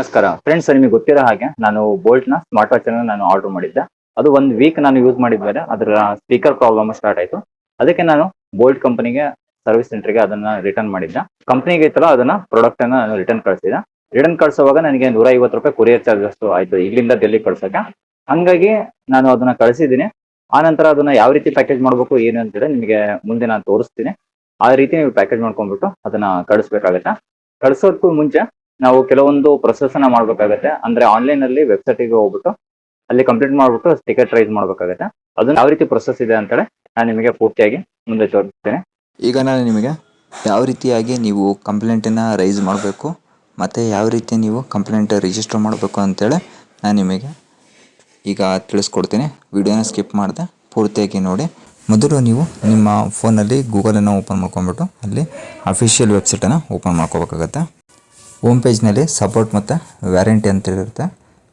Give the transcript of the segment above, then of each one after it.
ನಮಸ್ಕಾರ. ಫ್ರೆಂಡ್ಸ್ ನಿಮಗೆ ಗೊತ್ತಿರೋ ಹಾಗೆ ನಾನು ಬೋಲ್ಟ್ನ ಸ್ಮಾರ್ಟ್ ವಾಚ್ ಅನ್ನು ನಾನು ಆರ್ಡರ್ ಮಾಡಿದ್ದೆ. ಅದು ಒಂದು ವೀಕ್ ನಾನು ಯೂಸ್ ಮಾಡಿದ್ಮೇಲೆ ಅದರ ಸ್ಪೀಕರ್ ಪ್ರಾಬ್ಲಮ್ ಸ್ಟಾರ್ಟ್ ಆಯಿತು. ಅದಕ್ಕೆ ನಾನು ಬೋಲ್ಟ್ ಕಂಪನಿಗೆ ಸರ್ವಿಸ್ ಸೆಂಟರ್ಗೆ ಅದನ್ನ ರಿಟರ್ನ್ ಮಾಡಿದ್ದೆ. ಕಂಪ್ನಿಗೆ ಇತ್ತಲ್ಲ, ಅದನ್ನ ಪ್ರಾಡಕ್ಟ್ ಅನ್ನ ನಾನು ರಿಟರ್ನ್ ಕಳಿಸಿದೆ ರಿಟರ್ನ್ ಕಳ್ಸೋವಾಗ ನನಗೆ ನೂರ ಐವತ್ತು ರೂಪಾಯಿ ಕೊರಿಯರ್ ಚಾರ್ಜ್ ಅಷ್ಟು ಆಯ್ತು ಇಲ್ಲಿಂದ ಡೆಲ್ಲಿ ಕಳ್ಸಕ್ಕೆ. ಹಂಗಾಗಿ ನಾನು ಅದನ್ನ ಕಳಿಸಿದ್ದೀನಿ. ಆ ನಂತರ ಅದನ್ನ ಯಾವ ರೀತಿ ಪ್ಯಾಕೇಜ್ ಮಾಡಬೇಕು, ಏನು ಅಂತೇಳಿ ನಿಮಗೆ ಮುಂದೆ ನಾನು ತೋರಿಸ್ತೀನಿ. ಆ ರೀತಿ ನೀವು ಪ್ಯಾಕೇಜ್ ಮಾಡ್ಕೊಂಡ್ಬಿಟ್ಟು ಅದನ್ನ ಕಳಿಸ್ಬೇಕಾಗತ್ತೆ. ಕಳಿಸೋದಕ್ಕೂ ಮುಂಚೆ ನಾವು ಕೆಲವೊಂದು ಪ್ರೊಸೆಸ್ ಅನ್ನ ಮಾಡ್ಬೇಕಾಗತ್ತೆ. ಅಂದ್ರೆ ಆನ್ಲೈನ್ ಅಲ್ಲಿ ವೆಬ್ಸೈಟ್ಗೆ ಹೋಗ್ಬಿಟ್ಟು ಅಲ್ಲಿ ಕಂಪ್ಲೀಟ್ ಮಾಡ್ಬಿಟ್ಟು ಟಿಕೆಟ್ ರೈಸ್ ಮಾಡ್ಬೇಕಾಗತ್ತೆ. ಅದನ್ನ ಯಾವ ರೀತಿ ಪ್ರೊಸೆಸ್ ಇದೆ ಅಂತೇಳಿ ನಾನು ನಿಮಗೆ ಪೂರ್ತಿಯಾಗಿ ಮುಂದೆ ತೋರಿಸ್ತೇನೆ. ಈಗ ನಾನು ನಿಮಗೆ ಯಾವ ರೀತಿಯಾಗಿ ನೀವು ಕಂಪ್ಲೇಂಟನ್ನು ರೈಸ್ ಮಾಡಬೇಕು, ಮತ್ತು ಯಾವ ರೀತಿ ನೀವು ಕಂಪ್ಲೇಂಟ್ ರಿಜಿಸ್ಟರ್ ಮಾಡಬೇಕು ಅಂತೇಳಿ ನಾನು ನಿಮಗೆ ಈಗ ತಿಳಿಸ್ಕೊಡ್ತೀನಿ. ವಿಡಿಯೋನ ಸ್ಕಿಪ್ ಮಾಡಿದೆ ಪೂರ್ತಿಯಾಗಿ ನೋಡಿ. ಮೊದಲು ನೀವು ನಿಮ್ಮ ಫೋನಲ್ಲಿ ಗೂಗಲನ್ನು ಓಪನ್ ಮಾಡ್ಕೊಂಬಿಟ್ಟು ಅಲ್ಲಿ ಅಫಿಷಿಯಲ್ ವೆಬ್ಸೈಟನ್ನು ಓಪನ್ ಮಾಡ್ಕೋಬೇಕಾಗತ್ತೆ. ಹೋಮ್ ಪೇಜ್ನಲ್ಲಿ ಸಪೋರ್ಟ್ ಮತ್ತು ವ್ಯಾರಂಟಿ ಅಂತ ಇರುತ್ತೆ.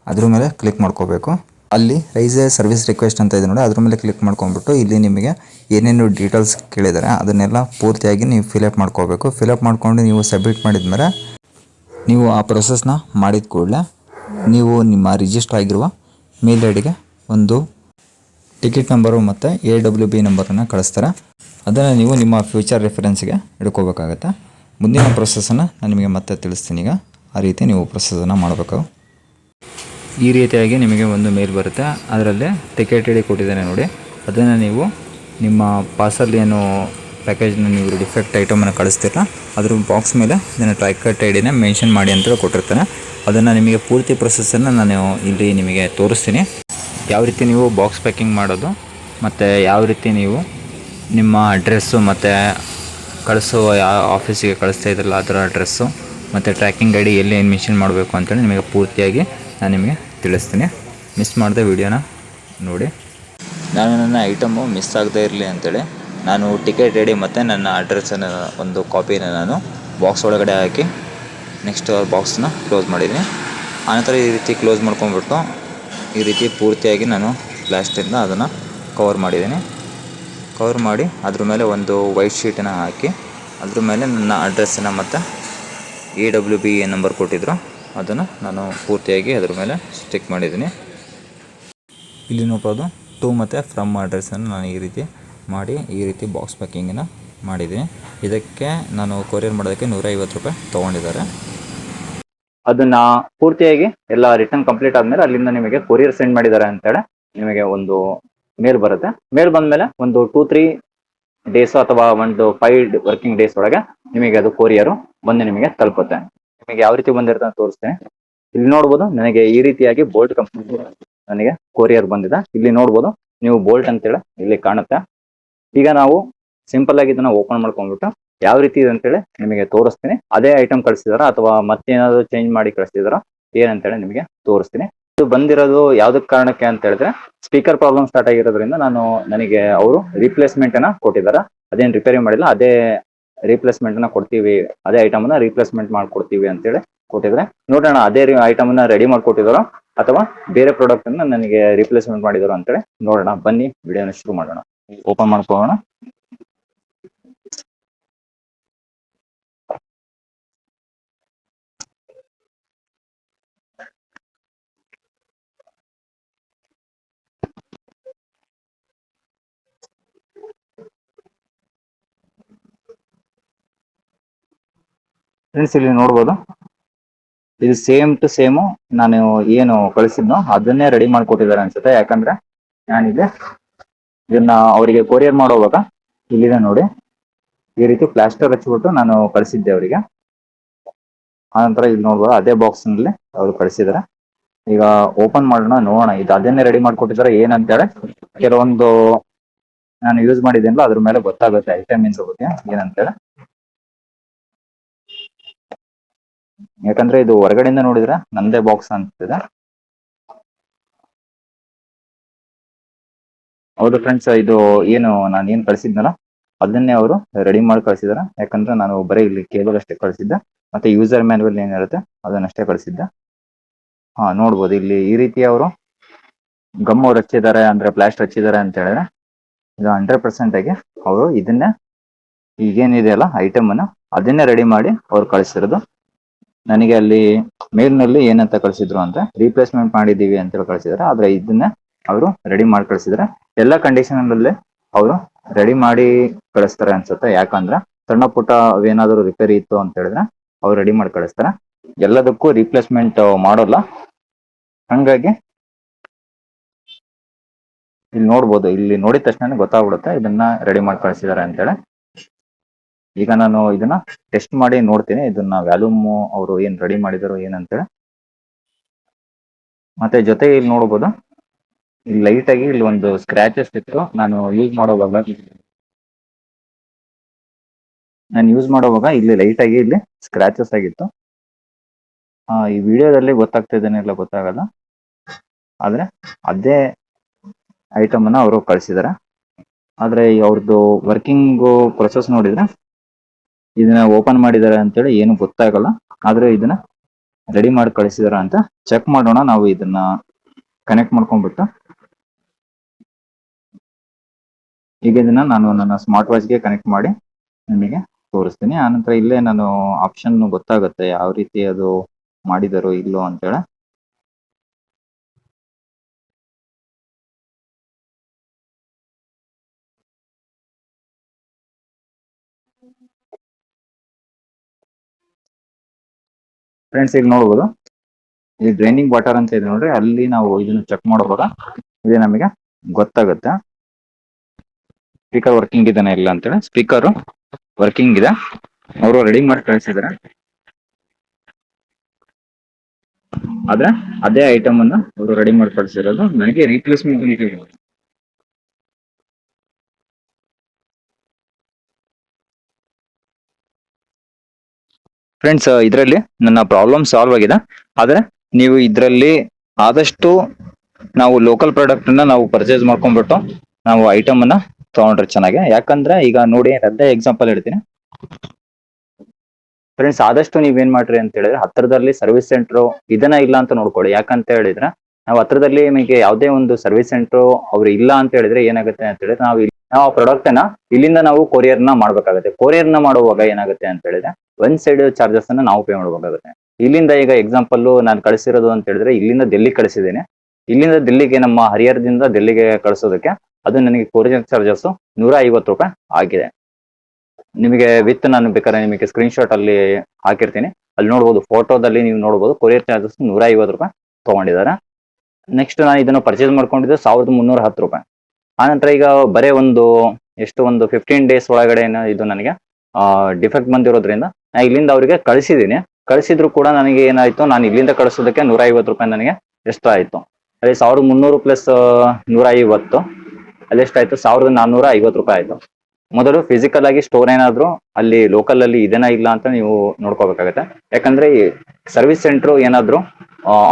ಅದ್ರ ಮೇಲೆ ಕ್ಲಿಕ್ ಮಾಡ್ಕೋಬೇಕು. ಅಲ್ಲಿ ರೈಸ್ ಸರ್ವಿಸ್ ರಿಕ್ವೆಸ್ಟ್ ಅಂತ ಇದೆ ನೋಡಿ, ಅದ್ರ ಮೇಲೆ ಕ್ಲಿಕ್ ಮಾಡ್ಕೊಂಬಿಟ್ಟು ಇಲ್ಲಿ ನಿಮಗೆ ಏನೇನು ಡೀಟೇಲ್ಸ್ ಕೇಳಿದ್ದಾರೆ ಅದನ್ನೆಲ್ಲ ಪೂರ್ತಿಯಾಗಿ ನೀವು ಫಿಲಪ್ ಮಾಡ್ಕೋಬೇಕು. ಫಿಲಪ್ ಮಾಡ್ಕೊಂಡು ನೀವು ಸಬ್ಮಿಟ್ ಮಾಡಿದ್ಮೇಲೆ ನೀವು ಆ ಪ್ರೊಸೆಸ್ನ ಮಾಡಿದ ಕೂಡಲೇ ನೀವು ನಿಮ್ಮ ರಿಜಿಸ್ಟರ್ ಆಗಿರುವ ಮೇಲ್ ಐ ಡಿಗೆ ಒಂದು ಟಿಕೆಟ್ ನಂಬರು ಮತ್ತು ಎ ಡಬ್ಲ್ಯೂ ಬಿ ನಂಬರನ್ನು ಕಳಿಸ್ತಾರೆ. ಅದನ್ನು ನೀವು ನಿಮ್ಮ ಫ್ಯೂಚರ್ ರೆಫರೆನ್ಸ್ಗೆ ಇಟ್ಕೋಬೇಕಾಗತ್ತೆ ಮುಂದಿನ ಪ್ರೊಸೆಸನ್ನು ನಾನು ನಿಮಗೆ ಮತ್ತೆ ತಿಳಿಸ್ತೀನಿ ಈಗ. ಆ ರೀತಿ ನೀವು ಪ್ರೊಸೆಸನ್ನು ಮಾಡಬೇಕು. ಈ ರೀತಿಯಾಗಿ ನಿಮಗೆ ಒಂದು ಮೇಲ್ ಬರುತ್ತೆ. ಅದರಲ್ಲೇ ಟಿಕೆಟ್ ಹೇಳಿ ಕೊಟ್ಟಿದ್ದಾನೆ ನೋಡಿ. ಅದನ್ನು ನೀವು ನಿಮ್ಮ ಪಾರ್ಸಲ್ ಏನು ಪ್ಯಾಕೇಜ್ನ ನೀವು ಡಿಫೆಕ್ಟ್ ಐಟಮನ್ನು ಕಳಿಸ್ತೀರಲ್ಲ ಅದ್ರ ಬಾಕ್ಸ್ ಮೇಲೆ ಇದನ್ನು ಟ್ರ್ಯಾಕಟ್ ಐಡಿನ ಮೆನ್ಷನ್ ಮಾಡಿ ಅಂತ ಕೊಟ್ಟಿರ್ತಾನೆ. ಅದನ್ನು ನಿಮಗೆ ಪೂರ್ತಿ ಪ್ರೊಸೆಸನ್ನು ನಾನು ಇಲ್ಲಿ ನಿಮಗೆ ತೋರಿಸ್ತೀನಿ. ಯಾವ ರೀತಿ ನೀವು ಬಾಕ್ಸ್ ಪ್ಯಾಕಿಂಗ್ ಮಾಡೋದು, ಮತ್ತು ಯಾವ ರೀತಿ ನೀವು ನಿಮ್ಮ ಅಡ್ರೆಸ್ಸು ಮತ್ತು ಕಳಿಸೋ ಆಫೀಸಿಗೆ ಕಳಿಸ್ತಾ ಇದ್ರಲ್ಲ ಅದರ ಅಡ್ರೆಸ್ಸು ಮತ್ತು ಟ್ರ್ಯಾಕಿಂಗ್ ಐಡಿ ಎಲ್ಲಿ ಏನು ಮೆನ್ಷನ್ ಮಾಡಬೇಕು ಅಂತೇಳಿ ನಿಮಗೆ ಪೂರ್ತಿಯಾಗಿ ನಾನು ನಿಮಗೆ ತಿಳಿಸ್ತೀನಿ. ಮಿಸ್ ಮಾಡಿದೆ ವಿಡಿಯೋನ ನೋಡಿ. ನಾನು ನನ್ನ ಐಟಮು ಮಿಸ್ ಆಗದೇ ಇರಲಿ ಅಂತೇಳಿ ನಾನು ಟಿಕೆಟ್ ರೆಡಿ ಮತ್ತು ನನ್ನ ಅಡ್ರೆಸ್ಸನ್ನು ಒಂದು ಕಾಪಿನ ನಾನು ಬಾಕ್ಸ್ ಒಳಗಡೆ ಹಾಕಿ ನೆಕ್ಸ್ಟ್ ಬಾಕ್ಸನ್ನ ಕ್ಲೋಸ್ ಮಾಡಿದ್ದೀನಿ. ಆನಂತರ ಈ ರೀತಿ ಕ್ಲೋಸ್ ಮಾಡ್ಕೊಂಡ್ಬಿಟ್ಟು ಈ ರೀತಿ ಪೂರ್ತಿಯಾಗಿ ನಾನು ಪ್ಲಾಸ್ಟಿಂದ ಅದನ್ನು ಕವರ್ ಮಾಡಿದ್ದೀನಿ. ಕವರ್ ಮಾಡಿ ಅದ್ರ ಮೇಲೆ ಒಂದು ವೈಟ್ ಶೀಟನ್ನು ಹಾಕಿ ಅದ್ರ ಮೇಲೆ ನನ್ನ ಅಡ್ರೆಸ್ಸನ್ನು ಮತ್ತು A W B A number ಕೊಟ್ಟಿದ್ರು. ಅದನ್ನು ನಾನು ಪೂರ್ತಿಯಾಗಿ ಅದ್ರ ಮೇಲೆ ಸ್ಟಿಕ್ ಮಾಡಿದ್ದೀನಿ. ಇಲ್ಲಿ ನೋಡ್ಬೋದು ಟು ಮತ್ತು ಫ್ರಮ್ ಅಡ್ರೆಸ್ಸನ್ನು ನಾನು ಈ ರೀತಿ ಮಾಡಿ, ಈ ರೀತಿ ಬಾಕ್ಸ್ ಪ್ಯಾಕಿಂಗನ್ನು ಮಾಡಿದ್ದೀನಿ. ಇದಕ್ಕೆ ನಾನು ಕೊರಿಯರ್ ಮಾಡೋದಕ್ಕೆ ನೂರ ಐವತ್ತು ರೂಪಾಯಿ ತೊಗೊಂಡಿದ್ದಾರೆ. ಅದನ್ನ ಪೂರ್ತಿಯಾಗಿ ಎಲ್ಲ ರಿಟರ್ನ್ ಕಂಪ್ಲೀಟ್ ಆದ್ಮೇಲೆ ಅಲ್ಲಿಂದ ನಿಮಗೆ ಕೊರಿಯರ್ ಸೆಂಡ್ ಮಾಡಿದ್ದಾರೆ ಅಂತೇಳಿ ನಿಮಗೆ ಒಂದು ಮೇಲ್ ಬರುತ್ತೆ. ಮೇಲ್ ಬಂದ್ಮೇಲೆ ಒಂದು ಟೂ ತ್ರೀ ಡೇಸ್ ಅಥವಾ ಒಂದು ಫೈವ್ ವರ್ಕಿಂಗ್ ಡೇಸ್ ಒಳಗೆ ನಿಮಗೆ ಅದು ಕೊರಿಯರು ಬಂದು ನಿಮಗೆ ತಲುಪುತ್ತೆ. ನಿಮಗೆ ಯಾವ ರೀತಿ ಬಂದಿರುತ್ತೆ ಅಂತ ತೋರಿಸ್ತೇನೆ. ಇಲ್ಲಿ ನೋಡ್ಬೋದು ನನಗೆ ಈ ರೀತಿಯಾಗಿ ಬೋಲ್ಟ್ ಕಂಪನಿ ನನಗೆ ಕೊರಿಯರ್ ಬಂದಿದೆ. ಇಲ್ಲಿ ನೋಡ್ಬೋದು ನೀವು ಬೋಲ್ಟ್ ಅಂತೇಳಿ ಇಲ್ಲಿ ಕಾಣುತ್ತೆ. ಈಗ ನಾವು ಸಿಂಪಲ್ ಆಗಿ ಇದನ್ನ ಓಪನ್ ಮಾಡ್ಕೊಂಡ್ಬಿಟ್ಟು ಯಾವ ರೀತಿ ಇದೆ ಅಂತೇಳಿ ನಿಮಗೆ ತೋರಿಸ್ತೀನಿ. ಅದೇ ಐಟಮ್ ಕಳಿಸಿದಾರ ಅಥವಾ ಮತ್ತೇನಾದ್ರು ಚೇಂಜ್ ಮಾಡಿ ಕಳಿಸಿದಾರ ಏನಂತೇಳಿ ನಿಮಗೆ ತೋರಿಸ್ತೀನಿ. ಇದು ಬಂದಿರೋದು ಯಾವ್ದಕ್ ಕಾರಣಕ್ಕೆ ಅಂತ ಹೇಳಿದ್ರೆ ಸ್ಪೀಕರ್ ಪ್ರಾಬ್ಲಮ್ ಸ್ಟಾರ್ಟ್ ಆಗಿರೋದ್ರಿಂದ ನಾನು ನನಗೆ ಅವರು ರಿಪ್ಲೇಸ್ಮೆಂಟ್ ಅನ್ನ ಕೊಟ್ಟಿದ್ದಾರೆ. ಅದೇನ್ ರಿಪೇರಿ ಮಾಡಿಲ್ಲ, ಅದೇ ರೀಪ್ಲೇಸ್ಮೆಂಟ್ ಅನ್ನ ಕೊಡ್ತೀವಿ, ಅದೇ ಐಟಮ್ ಅನ್ನ ರೀಪ್ಲೇಸ್ಮೆಂಟ್ ಮಾಡ್ಕೊಡ್ತೀವಿ ಅಂತೇಳಿ ಕೊಟ್ಟಿದ್ರೆ ನೋಡೋಣ, ಅದೇ ಐಟಮ್ ಅನ್ನ ರೆಡಿ ಮಾಡ್ಕೊಟ್ಟಿದಾರೋ ಅಥವಾ ಬೇರೆ ಪ್ರಾಡಕ್ಟ್ ಅನ್ನ ನನಗೆ ರಿಪ್ಲೇಸ್ಮೆಂಟ್ ಮಾಡಿದಾರೋ ಅಂತೇಳಿ ನೋಡೋಣ. ಬನ್ನಿ, ವಿಡಿಯೋನ ಶುರು ಮಾಡೋಣ. ಓಪನ್ ಮಾಡ್ಕೊಳ್ಳೋಣ. ಫ್ರೆಂಡ್ಸ್ ಇಲ್ಲಿ ನೋಡ್ಬೋದು. ಇದು ಸೇಮ್ ಟು ಸೇಮು ನಾನು ಏನು ಕಳಿಸಿದ್ನೋ ಅದನ್ನೇ ರೆಡಿ ಮಾಡ್ಕೊಟ್ಟಿದ್ದಾರೆ ಅನ್ಸುತ್ತೆ. ಯಾಕಂದ್ರೆ ನಾನಿದೆ ಇದನ್ನ ಅವರಿಗೆ ಕೊರಿಯರ್ ಮಾಡೋವಾಗ ಇಲ್ಲಿದೆ ನೋಡಿ. ಈ ರೀತಿ ಪ್ಲಾಸ್ಟರ್ ಹಚ್ಚಿಬಿಟ್ಟು ನಾನು ಕಳಿಸಿದ್ದೆ ಅವರಿಗೆ. ಆನಂತರ ಇಲ್ಲಿ ನೋಡ್ಬೋದು, ಅದೇ ಬಾಕ್ಸ್ನಲ್ಲಿ ಅವರು ಕಳಿಸಿದ್ದಾರೆ. ಈಗ ಓಪನ್ ಮಾಡೋಣ, ನೋಡೋಣ. ಇದು ಅದನ್ನೇ ರೆಡಿ ಮಾಡ್ಕೊಟ್ಟಿದ್ದಾರೆ ಏನಂತೇಳಿ ಕೆಲವೊಂದು ನಾನು ಯೂಸ್ ಮಾಡಿದ್ದೀನಲ್ಲ, ಅದ್ರ ಮೇಲೆ ಗೊತ್ತಾಗುತ್ತೆ ಐಟಮ್ ಬಗ್ಗೆ ಏನಂತೇಳಿ. ಯಾಕಂದ್ರೆ ಇದು ಹೊರಗಡೆಯಿಂದ ನೋಡಿದ್ರೆ ನಂದೇ ಬಾಕ್ಸ್ ಅನ್ಸ್ತಿದೆ ಹೌದು ಫ್ರೆಂಡ್ಸ್ ಇದು ಏನು ನಾನು ಏನು ಕಳಿಸಿದ್ನಲ್ಲ, ಅದನ್ನೇ ಅವರು ರೆಡಿ ಮಾಡಿ ಕಳಿಸಿದಾರೆ. ಯಾಕಂದ್ರೆ ನಾನು ಬರೀ ಇಲ್ಲಿ ಕೇಬಲ್ ಅಷ್ಟೇ ಕಳಿಸಿದ್ದೆ. ಮತ್ತೆ ಯೂಸರ್ ಮ್ಯಾನ್ಯಲ್ ಏನಿರುತ್ತೆ ಅದನ್ನಷ್ಟೇ ಕಳಿಸಿದ್ದೆ. ಹಾ, ನೋಡ್ಬೋದು. ಇಲ್ಲಿ ಈ ರೀತಿ ಅವರು ಗಮ್ ಅವ್ರು ಹಚ್ಚಿದ್ದಾರೆ ಅಂದ್ರೆ ಪ್ಲಾಸ್ಟರ್ ಹಚ್ಚಿದ್ದಾರೆ ಅಂತ ಹೇಳಿದ್ರೆ, ಇದು ಹಂಡ್ರೆಡ್ ಪರ್ಸೆಂಟ್ ಆಗಿ ಅವರು ಇದನ್ನೇ ಈಗೇನಿದೆಯಲ್ಲ ಐಟಮ್ ಅನ್ನ ಅದನ್ನೇ ರೆಡಿ ಮಾಡಿ ಅವ್ರು ಕಳಿಸಿರೋದು. ನನಗೆ ಅಲ್ಲಿ ಮೇಲ್ನಲ್ಲಿ ಏನಂತ ಕಳಿಸಿದ್ರು ಅಂದ್ರೆ ರೀಪ್ಲೇಸ್ಮೆಂಟ್ ಮಾಡಿದೀವಿ ಅಂತ ಹೇಳಿ ಕಳಿಸಿದ್ರೆ. ಆದ್ರೆ ಇದನ್ನ ಅವರು ರೆಡಿ ಮಾಡಿ ಕಳಿಸಿದ್ರೆ. ಎಲ್ಲಾ ಕಂಡೀಷನ್ ಅಲ್ಲೇ ಅವರು ರೆಡಿ ಮಾಡಿ ಕಳಿಸ್ತಾರೆ ಅನ್ಸುತ್ತೆ. ಯಾಕಂದ್ರೆ ಸಣ್ಣ ಪುಟ್ಟ ಅವೇನಾದ್ರು ರಿಪೇರಿ ಇತ್ತು ಅಂತ ಹೇಳಿದ್ರೆ ಅವ್ರು ರೆಡಿ ಮಾಡಿ ಕಳಿಸ್ತಾರೆ. ಎಲ್ಲದಕ್ಕೂ ರೀಪ್ಲೇಸ್ಮೆಂಟ್ ಮಾಡೋಲ್ಲ. ಹಂಗಾಗಿ ಇಲ್ಲಿ ನೋಡ್ಬೋದು. ಇಲ್ಲಿ ನೋಡಿದ ತಕ್ಷಣ ಗೊತ್ತಾಗ್ಬಿಡುತ್ತೆ ಇದನ್ನ ರೆಡಿ ಮಾಡಿ ಕಳಿಸಿದಾರೆ ಅಂತೇಳಿ ಈಗ ನಾನು ಇದನ್ನ ಟೆಸ್ಟ್ ಮಾಡಿ ನೋಡ್ತೀನಿ. ಇದನ್ನ ವ್ಯಾಲ್ಯೂಮ್ ಅವರು ಏನ್ ರೆಡಿ ಮಾಡಿದಾರೋ ಏನಂತೇಳಿ. ಮತ್ತೆ ಜೊತೆ ಇಲ್ಲಿ ನೋಡ್ಬೋದು. ಇಲ್ಲಿ ಲೈಟ್ ಆಗಿ ಇಲ್ಲಿ ಒಂದು ಸ್ಕ್ರಾಚಸ್ ಇತ್ತು. ನಾನು ಯೂಸ್ ಮಾಡೋವಾಗ ನಾನು ಯೂಸ್ ಮಾಡೋವಾಗ ಇಲ್ಲಿ ಲೈಟ್ ಆಗಿ ಇಲ್ಲಿ ಸ್ಕ್ರಾಚಸ್ ಆಗಿತ್ತು. ಈ ವಿಡಿಯೋದಲ್ಲಿ ಗೊತ್ತಾಗ್ತಿದ್ದೇನಿಲ್ಲ ಗೊತ್ತಾಗಲ್ಲ. ಆದ್ರೆ ಅದೇ ಐಟಮ್ ಅನ್ನ ಅವರು ಕಳಿಸಿದಾರೆ. ಆದ್ರೆ ಅವ್ರದ್ದು ವರ್ಕಿಂಗ್ ಪ್ರೊಸೆಸ್ ನೋಡಿದ್ರೆ ಇದನ್ನ ಓಪನ್ ಮಾಡಿದಾರೆ ಅಂತೇಳಿ ಏನು ಗೊತ್ತಾಗಲ್ಲ. ಆದ್ರೆ ಇದನ್ನ ರೆಡಿ ಮಾಡಿ ಕಳಿಸಿದಾರ ಅಂತ ಚೆಕ್ ಮಾಡೋಣ, ನಾವು ಇದನ್ನ ಕನೆಕ್ಟ್ ಮಾಡ್ಕೊಂಡ್ಬಿಟ್ಟು. ಈಗ ಇದನ್ನ ನಾನು ನನ್ನ ಸ್ಮಾರ್ಟ್ ವಾಚ್ಗೆ ಕನೆಕ್ಟ್ ಮಾಡಿ ನಿಮಗೆ ತೋರಿಸ್ತೀನಿ. ಆನಂತರ ಇಲ್ಲೇ ನಾನು ಆಪ್ಷನ್ ಗೊತ್ತಾಗುತ್ತೆ, ಯಾವ ರೀತಿ ಅದು ಮಾಡಿದಾರೋ ಇಲ್ಲೋ ಅಂತೇಳಿ. ಫ್ರೆಂಡ್ಸ್ ಈಗ ನೋಡ್ಬೋದು. ಈ ಡ್ರೈನಿಂಗ್ ವಾಟರ್ ಅಂತ ಇದೆ ನೋಡ್ರಿ. ಅಲ್ಲಿ ನಾವು ಇದನ್ನ ಚೆಕ್ ಮಾಡುವಾಗ ಇದು ನಮಗೆ. ಗೊತ್ತಾಗುತ್ತೆ? ಸ್ಪೀಕರ್ ವರ್ಕಿಂಗ್ ಇದೆ ಇಲ್ಲ ಅಂತೇಳಿ ಸ್ಪೀಕರ್ ವರ್ಕಿಂಗ್ ಇದೆ ಅವರು ರೆಡಿ ಮಾಡಿ ಕಳಿಸಿದಾರೆ. ಆದ್ರೆ ಅದೇ ಐಟಮ್ ಅನ್ನ ಅವರು ರೆಡಿ ಮಾಡಿ ಕಳಿಸಿರೋದು. ನನಗೆ ರೀಪ್ಲೇಸ್ಮೆಂಟ್ ಫ್ರೆಂಡ್ಸ್ ಇದರಲ್ಲಿ ನನ್ನ ಪ್ರಾಬ್ಲಮ್ ಸಾಲ್ವ್ ಆಗಿದೆ. ಆದರೆ ನೀವು ಇದರಲ್ಲಿ ಆದಷ್ಟು ನಾವು ಲೋಕಲ್ ಪ್ರಾಡಕ್ಟ್ ಅನ್ನ ನಾವು ಪರ್ಚೇಸ್ ಮಾಡ್ಕೊಂಡ್ಬಿಟ್ಟು ನಾವು ಐಟಮ್ ಅನ್ನ ತಗೊಂಡ್ರೆ ಚೆನ್ನಾಗಿ. ಯಾಕಂದ್ರೆ ಈಗ ನೋಡಿ ಅದೇ ಎಕ್ಸಾಂಪಲ್ ಹೇಳ್ತೀನಿ. ಫ್ರೆಂಡ್ಸ್ ಆದಷ್ಟು ನೀವೇನ್ ಮಾಡ್ರಿ ಅಂತ ಹೇಳಿದ್ರೆ ಹತ್ರದಲ್ಲಿ ಸರ್ವಿಸ್ ಸೆಂಟರ್ ಇದನ್ನ ಇಲ್ಲ ಅಂತ ನೋಡ್ಕೊಳ್ಳಿ. ಯಾಕಂತ ಹೇಳಿದ್ರೆ ನಾವು ಹತ್ರದಲ್ಲಿ ನಿಮಗೆ ಯಾವುದೇ ಒಂದು ಸರ್ವಿಸ್ ಸೆಂಟರ್ ಅವ್ರು ಇಲ್ಲ ಅಂತ ಹೇಳಿದ್ರೆ ಏನಾಗುತ್ತೆ ಅಂತ ಹೇಳಿದ್ರೆ ನಾವು ನಾವು ಆ ಪ್ರಾಡಕ್ಟ್ ಅನ್ನ ಇಲ್ಲಿಂದ ನಾವು ಕೊರಿಯರ್ನ ನ ಮಾಡ್ಬೇಕಾಗುತ್ತೆ. ಕೊರಿಯರ್ನ ಮಾಡುವಾಗ ಏನಾಗುತ್ತೆ ಅಂತ ಹೇಳಿದ್ರೆ ಒನ್ ಸೈಡ್ ಚಾರ್ಜಸ್ ಅನ್ನ ನಾವು ಪೇ ಮಾಡಬೇಕಾಗುತ್ತೆ ಇಲ್ಲಿಂದ ಈಗ ಎಕ್ಸಾಂಪಲ್ ನಾನು ಕಳಿಸಿರೋದು ಅಂತ ಹೇಳಿದ್ರೆ ಇಲ್ಲಿಂದ ಡೆಲ್ಲಿ ಕಳಿಸಿದ್ದೇನೆ. ಇಲ್ಲಿಂದ ಡೆಲ್ಲಿಗೆ ನಮ್ಮ ಹರಿಹರದಿಂದ ಡೆಲ್ಲಿಗೆ ಕಳಿಸೋದಕ್ಕೆ ಅದು ನನಗೆ ಕೊರಿಯರ್ ಚಾರ್ಜಸ್ ನೂರ ಐವತ್ತು ರೂಪಾಯಿ ಆಗಿದೆ. ನಿಮಗೆ ವಿತ್ ನಾನು ಬೇಕಾದ್ರೆ ನಿಮಗೆ ಸ್ಕ್ರೀನ್ ಶಾಟ್ ಅಲ್ಲಿ ಹಾಕಿರ್ತೀನಿ. ಅಲ್ಲಿ ನೋಡ್ಬೋದು ಫೋಟೋದಲ್ಲಿ ನೀವು ನೋಡ್ಬೋದು ಕೊರಿಯರ್ ಚಾರ್ಜಸ್ ನೂರ ಐವತ್ತು ರೂಪಾಯಿ ತಗೊಂಡಿದ್ದಾರೆ. ನೆಕ್ಸ್ಟ್ ನಾನು ಇದನ್ನು ಪರ್ಚೇಸ್ ಮಾಡ್ಕೊಂಡಿದ್ದು ಸಾವಿರದ ಮುನ್ನೂರ ಹತ್ತು ರೂಪಾಯಿ. ಆನಂತರ ಈಗ ಬರೇ ಒಂದು, ಎಷ್ಟು ಒಂದು ಫಿಫ್ಟೀನ್ ಡೇಸ್ ಒಳಗಡೆ ಇದು ನನಗೆ ಡಿಫೆಕ್ಟ್ ಬಂದಿರೋದ್ರಿಂದ ನಾ ಇಲ್ಲಿಂದ ಅವರಿಗೆ ಕಳಿಸಿದ್ದೀನಿ ಕಳಿಸಿದ್ರು ಕೂಡ ನನಗೆ ಏನಾಯ್ತು, ನಾನು ಇಲ್ಲಿಂದ ಕಳಿಸೋದಕ್ಕೆ ನೂರ ಐವತ್ತು ರೂಪಾಯಿ ನನಗೆ ಎಷ್ಟು ಆಯ್ತು. ಅಲ್ಲಿ ಸಾವಿರದ ಮುನ್ನೂರು ಪ್ಲಸ್ ನೂರ ಐವತ್ತು ಅಲ್ಲಿ ಎಷ್ಟಾಯ್ತು? ಸಾವಿರದ ನಾನ್ನೂರ ಐವತ್ತು ರೂಪಾಯಿ ಆಯ್ತು. ಮೊದಲು ಫಿಸಿಕಲ್ ಆಗಿ ಸ್ಟೋರ್ ಏನಾದ್ರು ಅಲ್ಲಿ ಲೋಕಲ್ ಅಲ್ಲಿ ಇದೆನಾ ಇಲ್ಲ ಅಂತ ನೀವು ನೋಡ್ಕೋಬೇಕಾಗತ್ತೆ. ಯಾಕಂದ್ರೆ ಸರ್ವಿಸ್ ಸೆಂಟರ್ ಏನಾದ್ರು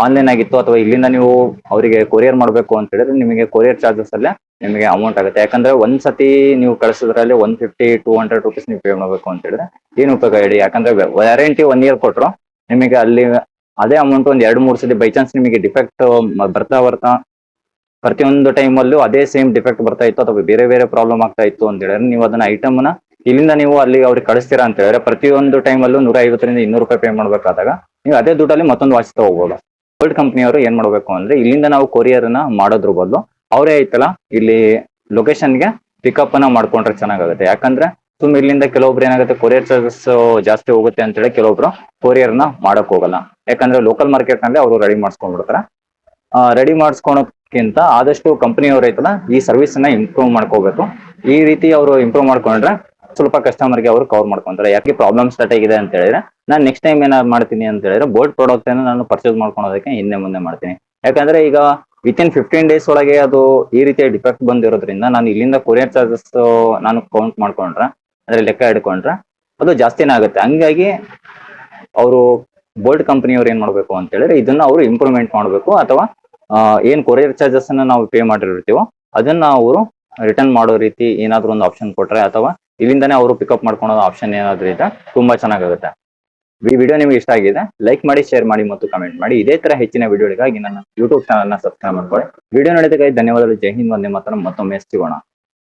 ಆನ್ಲೈನ್ ಆಗಿತ್ತು ಅಥವಾ ಇಲ್ಲಿಂದ ನೀವು ಅವರಿಗೆ ಕೊರಿಯರ್ ಮಾಡಬೇಕು ಅಂತ ಹೇಳಿದ್ರೆ ನಿಮಗೆ ಕೊರಿಯರ್ ಚಾರ್ಜಸ್ ಅಲ್ಲೇ ನಿಮಗೆ ಅಮೌಂಟ್ ಆಗುತ್ತೆ. ಯಾಕಂದ್ರೆ ಒಂದ್ ಸತಿ ನೀವು ಕಳಿಸಿದ್ರಲ್ಲಿ one fifty two hundred rupees ನೀವು ಪೇ ಮಾಡಬೇಕು ಅಂತ ಹೇಳಿದ್ರೆ ಏನು ಉಪಯೋಗ ಹೇಳಿ? ಯಾಕಂದ್ರೆ ವ್ಯಾರಂಟಿ ಒನ್ ಇಯರ್ ಕೊಟ್ಟರು ನಿಮಗೆ ಅಲ್ಲಿ ಅದೇ ಅಮೌಂಟ್ ಒಂದ್ ಎರಡು ಮೂರು ಸತಿ ಬೈ ಚಾನ್ಸ್ ನಿಮಗೆ ಡಿಫೆಕ್ಟ್ ಬರ್ತಾ ಬರ್ತಾ ಪ್ರತಿಯೊಂದು ಟೈಮಲ್ಲೂ ಅದೇ ಸೇಮ್ ಡಿಫೆಕ್ಟ್ ಬರ್ತಾ ಇತ್ತು ಅಥವಾ ಬೇರೆ ಬೇರೆ ಪ್ರಾಬ್ಲಮ್ ಆಗ್ತಾ ಇತ್ತು ಅಂತ ಹೇಳಿದ್ರೆ ನೀವು ಅದನ್ನ ಐಟಮ್ನ ಇಲ್ಲಿಂದ ನೀವು ಅಲ್ಲಿ ಅವ್ರಿಗೆ ಕಳಿಸ್ತೀರಾ ಅಂತ ಹೇಳಿದ್ರೆ ಪ್ರತಿಯೊಂದು ಟೈಮಲ್ಲೂ ನೂರ ಐವತ್ತರಿಂದ ಇನ್ನೂರು ರೂಪಾಯಿ ಪೇ ಮಾಡ್ಬೇಕಾದಾಗ ನೀವು ಅದೇ ದುಡ್ಡಲ್ಲಿ ಮತ್ತೊಂದು ವಾಚ್ ತಗೋಬಹುದು ಗೋಲ್ಡ್ ಕಂಪ್ನಿಯವರು ಏನ್ ಮಾಡಬೇಕು ಅಂದ್ರೆ ಇಲ್ಲಿಂದ ನಾವು ಕೊರಿಯರ್ನ ಮಾಡೋದ್ರ ಬದಲು ಅವರೇ ಐತಲ್ಲ ಇಲ್ಲಿ ಲೊಕೇಶನ್ಗೆ ಪಿಕಪ್ ಅನ್ನ ಮಾಡ್ಕೊಂಡ್ರೆ ಚೆನ್ನಾಗಾಗುತ್ತೆ. ಯಾಕಂದ್ರೆ ಸುಮ್ ಇಲ್ಲಿಂದ ಕೆಲವೊಬ್ರು ಏನಾಗುತ್ತೆ ಕೊರಿಯರ್ ಚಾರ್ಜಸ್ ಜಾಸ್ತಿ ಹೋಗುತ್ತೆ ಅಂತ ಹೇಳಿ ಕೆಲವೊಬ್ರು ಕೊರಿಯರ್ನ ಮಾಡಕ್ ಹೋಗಲ್ಲ. ಯಾಕಂದ್ರೆ ಲೋಕಲ್ ಮಾರ್ಕೆಟ್ನಲ್ಲಿ ಅವರು ರೆಡಿ ಮಾಡಿಸ್ಕೊಂಡ್ಬಿಡ್ತಾರೆ. ರೆಡಿ ಮಾಡಿಸ್ಕೊಳೋಕ್ಕಿಂತ ಆದಷ್ಟು ಕಂಪನಿಯವರು ಐತಲ್ಲ ಈ ಸರ್ವಿಸ್ನ ಇಂಪ್ರೂವ್ ಮಾಡ್ಕೋಬೇಕು. ಈ ರೀತಿ ಅವರು ಇಂಪ್ರೂವ್ ಮಾಡ್ಕೊಂಡ್ರೆ ಸ್ವಲ್ಪ ಕಸ್ಟಮರ್ಗೆ ಅವರು ಕವರ್ ಮಾಡ್ಕೊಂತಾರೆ. ಯಾಕೆ ಪ್ರಾಬ್ಲಮ್ ಸ್ಟಾರ್ಟ್ ಆಗಿದೆ ಅಂತ ಹೇಳಿದ್ರೆ, ನಾನು ನೆಕ್ಸ್ಟ್ ಟೈಮ್ ಏನಾದ್ರು ಮಾಡ್ತೀನಿ ಅಂತ ಹೇಳಿದ್ರೆ ಬೋಲ್ಡ್ ಪ್ರಾಡಕ್ಟ್ ಅನ್ನು ನಾನು ಪರ್ಚೇಸ್ ಮಾಡ್ಕೊಳೋದಕ್ಕೆ ಹಿಂದೆ ಮುಂದೆ ಮಾಡ್ತೀನಿ. ಯಾಕಂದ್ರೆ ಈಗ ವಿತ್ ಇನ್ ಫಿಫ್ಟೀನ್ ಡೇಸ್ ಒಳಗೆ ಅದು ಈ ರೀತಿಯ ಡಿಫೆಕ್ಟ್ ಬಂದಿರೋದ್ರಿಂದ ನಾನು ಇಲ್ಲಿಂದ ಕೊರಿಯರ್ ಚಾರ್ಜಸ್ ನಾನು ಕೌಂಟ್ ಮಾಡ್ಕೊಂಡ್ರೆ ಅಂದ್ರೆ ಲೆಕ್ಕ ಹಿಡ್ಕೊಂಡ್ರೆ ಅದು ಜಾಸ್ತಿನೇ ಆಗುತ್ತೆ. ಹಂಗಾಗಿ ಅವರು ಬೋಲ್ಡ್ ಕಂಪನಿಯವ್ರು ಏನ್ ಮಾಡ್ಬೇಕು ಅಂತ ಹೇಳಿದ್ರೆ ಇದನ್ನ ಅವರು ಇಂಪ್ರೂವ್ಮೆಂಟ್ ಮಾಡಬೇಕು ಅಥವಾ ಏನ್ ಕೊರಿಯರ್ ಚಾರ್ಜಸ್ ಅನ್ನ ನಾವು ಪೇ ಮಾಡಿರ್ತೀವೋ ಅದನ್ನ ಅವರು ರಿಟರ್ನ್ ಮಾಡೋ ರೀತಿ ಏನಾದ್ರು ಒಂದು ಆಪ್ಷನ್ ಕೊಟ್ರೆ ಅಥವಾ ಇಲ್ಲಿಂದಾನೇ ಅವರು ಪಿಕಪ್ ಮಾಡ್ಕೊಳೋ ಆಪ್ಷನ್ ಏನಾದ್ರು ಇದ್ರೆ ತುಂಬಾ ಚೆನ್ನಾಗಾಗುತ್ತೆ. ಈ ವಿಡಿಯೋ ನಿಮ್ಗೆ ಇಷ್ಟ ಆಗಿದೆ ಲೈಕ್ ಮಾಡಿ ಶೇರ್ ಮಾಡಿ ಮತ್ತು ಕಮೆಂಟ್ ಮಾಡಿ. ಇದೇ ತರ ಹೆಚ್ಚಿನ ವಿಡಿಯೋಗಳಿಗಾಗಿ ನನ್ನ ಯೂಟ್ಯೂಬ್ ಚಾನಲ್ನ ಸಬ್ಸ್ಕ್ರೈಬ್ ಮಾಡ್ಕೊಳ್ಳಿ. ವಿಡಿಯೋ ನೋಡಿದಕ್ಕಾಗಿ ಧನ್ಯವಾದಗಳು. ಜೈ ಹಿಂದ್ ಒಂದೇ ಮಾತ್ರ. ಮತ್ತೊಮ್ಮೆ ಸಿಗೋಣ.